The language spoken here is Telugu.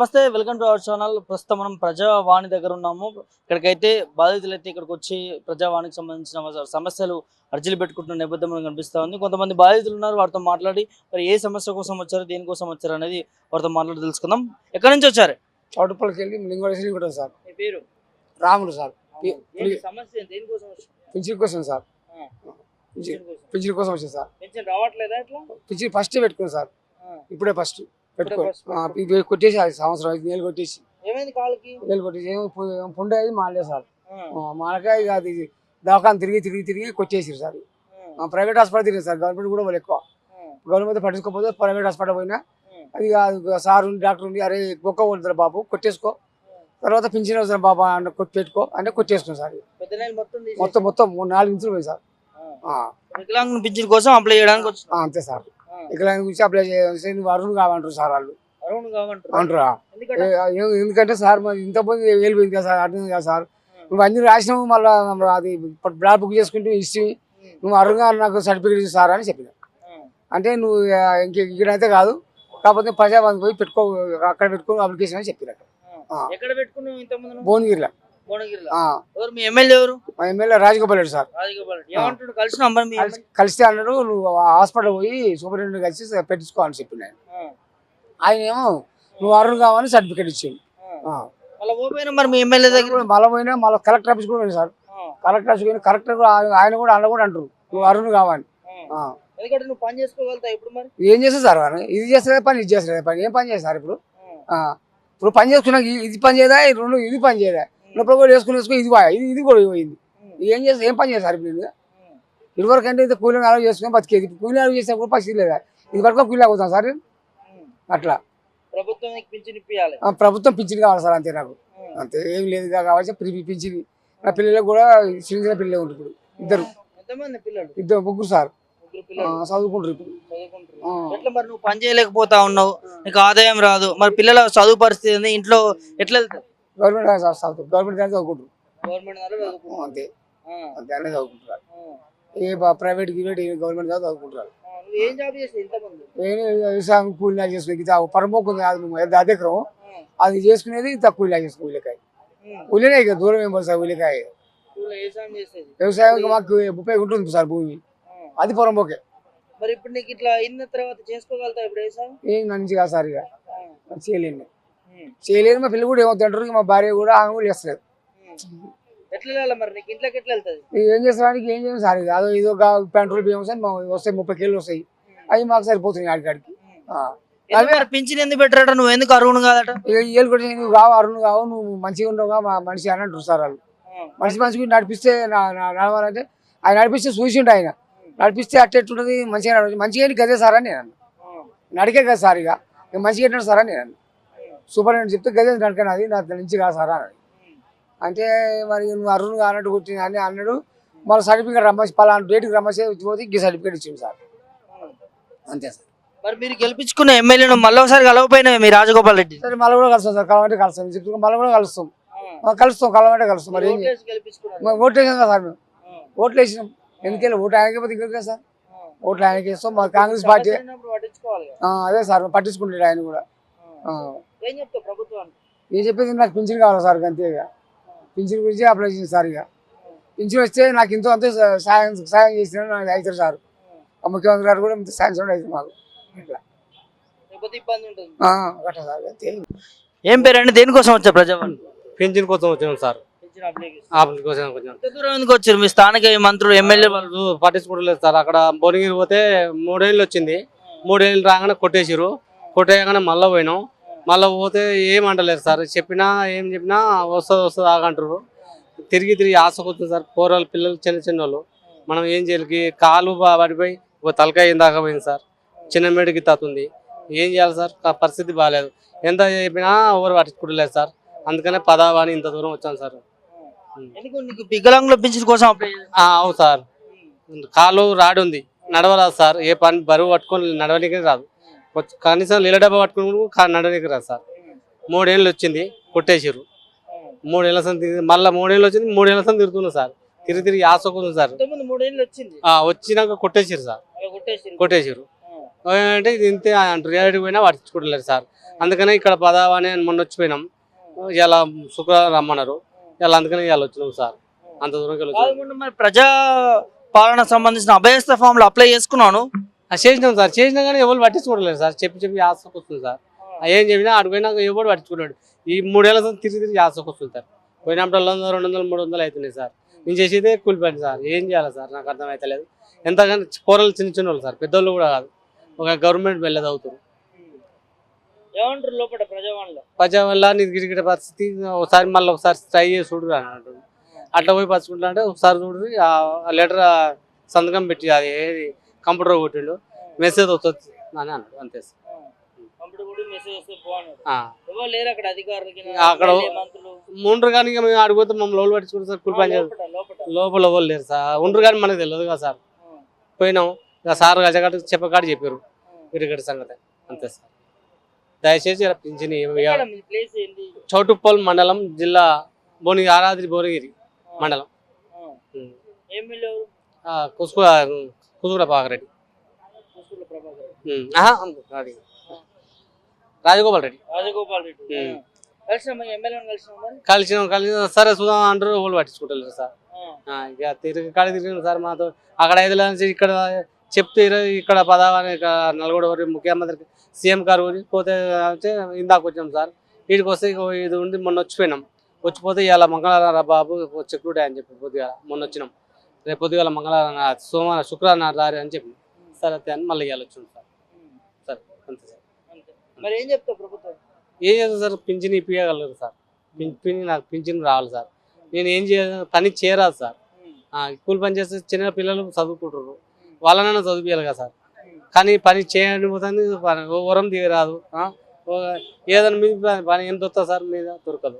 నమస్తే వెల్కమ్ టు అవర్ ఛానల్. ప్రస్తుతం మనం ప్రజావాణి దగ్గర ఉన్నాము. ఇక్కడికైతే బాధితులు అయితే ఇక్కడికి వచ్చి ప్రజావాణికి సంబంధించిన సమస్యలు అర్జీలు పెట్టుకుంటున్న నేపథ్యం మనకు కనిపిస్తా ఉంది. కొంతమంది బాధితులు ఉన్నారు వారితో మాట్లాడి మరి ఏ సమస్య కోసం వచ్చారు దేనికోసం వచ్చారు అనేది వారితో మాట్లాడి తెలుసుకుందాం. ఎక్కడి నుంచి వచ్చారు? చౌటుపల్లికి వెళ్ళి సార్. పేరు? రాములు సార్. సమస్య? దేనికోసం పింఛన్ కోసం సార్. పింఛన్ పింఛన్ కోసం. వచ్చింది సార్. పెన్షన్ రావట్లేదా ఇట్లా? పింఛన్ ఫస్ట్ పెట్టుకున్నాను సార్. ఇప్పుడే ఫస్ట్. పెట్టుకో first ఆ, ఇది కొట్టేసి అది సంవత్సరం ఐదు నెలలు కొట్టేసి. నెలలు కొట్టేసి. పుండు మాలే సార్. మాలకాయ అది దవాఖాన తిరిగి తిరిగి తిరిగి కొట్టేసారు సార్. ప్రైవేట్ హాస్పిటల్ తిరిగి సార్. గవర్నమెంట్ కూడా వాళ్ళు ఎక్కువ. గవర్నమెంట్ పట్టించుకోకపోతే ప్రైవేట్ హాస్పిటల్ పోయినా. అది కాదు, సార్ ఉంది డాక్టర్ ఉంది అరే గొక్క కొడుతారు బాబు? కొట్టేసుకో. తర్వాత పింఛన్ అవసరం బాబా? అంటే కొట్టి పెట్టుకో. అంటే కొట్టేసుకున్నాం సార్. మొత్తం మొత్తం మూడు నాలుగు ఇంచులు పోయి సార్. వికలాంగుల పింఛన్ కోసం అప్లై చేయడానికి అంతే సార్. వికలాంగుల గురించి అప్లై చేయాల్సి అరుణ్ కావంటారు సార్ వాళ్ళు. అంటారా? ఎందుకంటే సార్ మరి ఇంతమంది వేలు పోయింది కదా సార్? అర్థం కదా సార్? నువ్వు అన్ని రాసినావు మళ్ళీ అది బ్లాక్ బుక్ చేసుకుంటూ ఇచ్చి నువ్వు అరుణ్ గారు నాకు సర్టిఫికేట్ ఇచ్చి సార్ అని చెప్పిన. అంటే నువ్వు ఇంక ఇక్కడైతే కాదు. కాకపోతే ప్రజాబంధు పోయి పెట్టుకో అక్కడ పెట్టుకో అప్లికేషన్ అని చెప్పిన. భువనగిరిలో. ఎవరు మీ ఎమ్మెల్యే ఎవరు? మా ఎమ్మెల్యే రాజగోపాల్ రెడ్డి సార్. రాజగోపాల్ రెడ్డి. ఏమంటాడు కలిసిన అమ్మాయి మీ కలిసి- కలిస్తే అన్నాడు నువ్వు హాస్పిటల్ పోయి సూపరింటెండెంట్ కలిసి పెట్టించుకో అని ఆయన. ఎమ్మెల్యే? ఆయన ఏమో నువ్వు అరుణ్ కావాలని సర్టిఫికేట్ ఇచ్చిండు. ఆ. మళ్ళా పోయినా మరి మీ ఎమ్మెల్యే దగ్గర మళ్ళీ పోయినా మళ్ళీ కలెక్టర్ ఆఫీస్ కూడా సార్. ఆ, కలెక్టర్ ఆఫీస్ పోయిన కలెక్టర్ కూడా ఆయన- ఆయన కూడా అన్న కూడా అంటారు నువ్వు అరుణ్ కావాలి ఆ. ఆ. ఎందుకంటే నువ్వు పని చేసుకోగలుగుతావు ఇప్పుడు మరి? ఏం చేస్తారు సార్ వారు ఇది చేస్తారే పని ఇది చేస్తారే పని. ఏం పని చేస్తారు ఇప్పుడు? ఆ. ఇప్పుడు పని చేసుకున్నాక ఇది- ఇది పని చేయదా? ఈ రెండు ఇది పని చేయదా? ఇప్పుడు కూడా వేసుకుని వేసుకుని ఇది ఇది ఇది కూడా పోయింది. ఏం చేస్తారు ఏం పని చేస్తారు ఇప్పుడు ఉమ్, ఇదివరకు అంటే ఇది కూలీని అలవ్ చేసుకుని బతికేది. కూలీని అలవ్ చేసినా కూడా పరిస్థితి లేదా ఇది వరకు కూలీ అవుతాం సార్. అట్లా. ప్రభుత్వం ప్రభుత్వం పింఛన్ కావాలి సార్ అంతే నాకు. అంతే ఏం లేదు కావాలి ప్రి- పింఛన్. నా పిల్లలకు కూడా చిన్న చిన్న పిల్లలే ఉంటారు ఇప్పుడు. ఇద్దరు. ఇద్దరు ముగ్గురు సార్. చదువుకుంటారు ఇప్పుడు. ఎట్లా మరి నువ్వు పని చేయలేకపోతా ఉన్నావు? నీకు ఆదాయం రాదు. మరి పిల్లల చదువు పరిస్థితి ఇంట్లో ఎట్లా గవర్నమెంట్ చదువుతారు గవర్నమెంట్ దాంట్లో చదువుకుంటారు. అంతే. అంతే అన్నీ చదువుకుంటారు. ఏ బా- ప్రైవేట్ గివేట్ గవర్నమెంట్ దాంట్లో చదువుకుంటారు. వ్యవసాయం కూలీలా చేసుకునే పరమోకు ఉంది అది ఆ, అది చేసుకునేది తక్కువ కూలీలా చేసుకో ఉల్లికాయ. ఉమ్. ఉల్లినే ఇక దూరం ఏం సార్ ఉల్లికాయ. వ్యవసాయం మాకు ముప్పై ఉంటుంది సార్ భూమి. అది పొరంబోకే మరి ఇప్పుడు నీకు ఇట్లా అయిన తర్వాత చేసుకోగలుగుతావు ఇప్పుడు ఏ సాయం ఏం మంచి కాదు సార్ ఇక. ఉమ్, చేయలేదు మా పిల్లలు కూడా ఏమవుతుంటారు మా భార్య కూడా ఆమె కూడా చేస్తలేదు. ఉమ్. ఎట్లా వెళ్ళాలి మరి నీకు? ఇంట్లోకి ఎట్లా వెళ్తుంది? ఇక ఏం చేస్తానికి ఏం చేయం సార్ ఇక? అదో ఇదో పెట్రోల్ బియ్యం సార్ మా వస్తాయి ముప్పై కేళ్ళు వస్తాయి. అవి మాకు సరిపోతున్నాయి ఆడికాడికి. ఎందుకు మరి పింఛన్ ఎందుకు పెట్టారట? నువ్వు ఎందుకు కాదట? ఏళ్ళు కూడా నువ్వు కావు అరుణ్ కావు నువ్వు మంచిగా ఉండవుగా మా మనిషి అని అంటారు సార్ వాళ్ళు. మనిషి మనిషికి నడిపిస్తే నడవాలంటే ఆయన నడిపిస్తే చూసిండు ఆయన. నడిపిస్తే అట్టెట్టుంటది మంచిగా నడవచ్చు మంచిగా గదే సార్ అని నేను. నడికే కదా సార్ ఇక. మంచిగా సార్ అని నేను అన్నా. సూపర్ అని చెప్తే గదే నడకను అది నా నుంచి కాదు సార్ అని. అంటే మరి నువ్వు అరుణ్ అన్నట్టు కొట్టి అని అన్నాడు. మళ్ళీ సర్టిఫికేట్ రమ్మసి పలానా డేట్కి రమ్మసి పోతే ఈ సర్టిఫికేట్ ఇచ్చింది సార్. అంతే సార్. మరి మీరు గెలిపించుకున్న ఎమ్మెల్యేను మళ్ళీ ఒకసారి కలవపోయినా మీ రాజగోపాల్ రెడ్డి? సరే మళ్ళీ కూడా కలుస్తాం సార్. కలవంటే కలుస్తాం. చెప్తున్నా మళ్ళీ కూడా కలుస్తాం. కలుస్తాం కలవంటే కలుస్తాం. మరి ఓట్లు వేసాం కదా సార్ మేము. ఓట్లు వేసినాం. ఎందుకెళ్ళి? ఓటు ఆయనకే పోతే ఇంకెక్కడ సార్. ఓట్లు ఆయనకి వేస్తాం. మా కాంగ్రెస్ పార్టీ అదే సార్ పట్టించుకుంటాడు ఆయన కూడా. ఏం చెప్తావు ప్రభుత్వానికి ఏం చెప్పేది నాకు పింఛన్ కావాలి సార్ అంతే ఇక. పింఛన్ గురించి అప్లై చేసింది సార్ ఇక. పింఛన్ వస్తే నాకు ఇంతో అంతే సాయం సాయం చేసిన నాకు అవుతారు సార్. ఆ ముఖ్యమంత్రి గారు కూడా ఇంత సాయం చేయడం అవుతుంది మాకు. ఇట్లా అట్లా సార్ అంతే. ఏం పేరండి? దేనికోసం వచ్చారు ప్రజావాణి? పెన్షన్ కోసం వచ్చినాం సార్. ఆఫీస్ కోసం వచ్చినాం ఎంత దూరం ఎందుకు వచ్చారు? మీ స్థానిక మంత్రులు ఎమ్మెల్యే వాళ్ళు వాళ్ళు పట్టించుకోవట్లేదు సార్. అక్కడ భువనగిరి పోతే మూడేళ్ళు వచ్చింది. మూడేళ్ళు రాగానే కొట్టేసిరు కొట్టేయగానే మళ్ళీ పోయినాం. మళ్ళీ పోతే ఏం అంటలేరు సార్. చెప్పినా ఏం చెప్పినా వస్తుంది వస్తుంది ఆగంటారు. తిరిగి తిరిగి ఆశకొస్తుంది సార్. పోరాలు పిల్లలు చిన్న చిన్న వాళ్ళు మనం ఏం చేయాలి? కాలు పడిపోయి ఒక తలకాయ ఇందాక పోయింది సార్. చిన్న మేడికి తాతుంది ఏం చేయాలి సార్? పరిస్థితి బాగాలేదు ఎంత చెప్పినా ఎవరు పట్టించుకోవట్లేదు సార్. అందుకనే పదావాని ఇంత దూరం వచ్చాం సార్. వికలాంగుల పెన్షన్ కోసం అవును సార్. కాలు రాడు ఉంది. నడవరాదు సార్. ఏ పని బరువు పట్టుకొని నడవడానికి రాదు. కనీసం నీళ్ళ డబ్బా పట్టుకుని నడవడానికి రాదు సార్. మూడేళ్ళు వచ్చింది కొట్టేసారు మూడేళ్ళ సంది మళ్ళీ మూడేళ్ళు వచ్చింది మూడేళ్ళ సంది తిరుగుతున్నా సార్. తిరిగి తిరిగి ఆశకుంది సార్. మూడేళ్ళు వచ్చినాక కొట్టేసారు సార్. కొట్టేసారు అంటే ఇంతే అంటారు ఏడికి పోయినా పట్టించుకోవట్లేదు సార్. అందుకనే ఇక్కడ పదావని అని మొన్న వచ్చిపోయినాం. ఇలా శుక్రవారం రమ్మన్నారు. ఇలా అందుకనే ఇవాళ వచ్చినాం సార్. అంత మరి ప్రజా పాలన సంబంధించిన అభయస్థ ఫామ్లు అప్లై చేసుకున్నాను. ఆ, చేసినాం సార్. చేసినా కానీ ఎవరు పట్టించుకోవట్లేదు సార్. చెప్పి చెప్పి ఆశకు వస్తుంది సార్. ఏం చెప్పినా అడిగిపోయినా ఎవరు పట్టించుకున్నాడు ఈ మూడేళ్ళ సార్ తిరిగి తిరిగి ఆశకు వస్తుంది సార్. పోయినప్పుడు వందలు రెండు వందలు మూడు వందలు అవుతున్నాయి సార్. నేను చేసేదే కూలి పని సార్. ఏం చేయాలి సార్? నాకు అర్థం అవుతలేదు ఎంతగానో కూరలు చిన్న చిన్న వాళ్ళు సార్. పెద్దోళ్ళు కూడా కాదు. ఒక గవర్నమెంట్ వెళ్ళేది అవుతుంది ఏమంటారు లోపల ప్రజావాణిలో? ప్రజా వల్ల నీకు గిరిగిట పరిస్థితి ఒకసారి మళ్ళీ ఒకసారి ట్రై చేసి చూడు అని అంటుంది అట్లా పోయి పచ్చుకుంటా అంటే ఒకసారి చూడు ఆ లెటర్ సంతకం పెట్టి అది ఏది కంప్యూటర్ కొట్టిండు మెసేజ్ వస్తుంది అని అన్నాడు అంతే సార్. అక్కడ ఉండ్రు కానీ మేము అడిగిపోతే మమ్మల్ని లోపల పట్టించుకుంటారు సార్ కూలి పని. లోపల ఎవరు లేరు సార్. ఉండ్రు కానీ మనకు తెలియదు కదా సార్. పోయినాం ఇక సార్ గజగాడు చెప్పకాడు చెప్పారు. గిరిగడ్డ సంగతి. అంతే సార్. దయచేసి పింఛని చౌటుప్పల్ మండలం జిల్లా భువనగిరి ఆరాద్రి భువనగిరి మండలం. కుసుకు కుసుకుల పాకరెడ్డి అది రాజగోపాల్ రెడ్డి. రాజగోపాల్ రెడ్డి. కలిసిన కలిసిన. సరే చూద్దాం అంటారు వాళ్ళు పట్టించుకుంటారు సార్. ఇక తిరిగి కాడి తిరిగిన సార్ మాతో. అక్కడ ఐదు నుంచి ఇక్కడ చెప్తే ఇక్కడ పదావని నల్గొండ వరకు ముఖ్యమంత్రికి సీఎం గారు ఊరి పోతే ఇందాక వచ్చాం సార్. వీడికి వస్తే ఇది ఉండి మొన్న వచ్చిపోయినాం. వచ్చిపోతే ఇవాళ మంగళవారం బాబు చెక్కుడే అని చెప్పి పొద్దుగా మొన్న వచ్చినాం. రేపు పొద్దుగాల మంగళవారం సోమవారం శుక్రవారం రారి అని చెప్పి సరే అని మళ్ళీ ఇవాళ వచ్చినాం సార్. సరే అంతే సార్. మరి ఏం చెప్తావు ప్రభుత్వం? ఏం చేస్తాను సార్? పింఛన్ ఇప్పించగలరు సార్. పింఛన్ నాకు పింఛన్ రావాలి సార్. నేను ఏం చేయ పని చేయరాదు సార్. కూలి పని చేస్తే చిన్న పిల్లలు చదువుకుంటారు వాళ్ళనైనా చదివియాలి కదా సార్. కానీ పని పోతుంది పని- ఓ వరం దిగరాదు ఏదైనా మీద పని- ఎంత వస్తుంది సార్? మీద దొరకదు.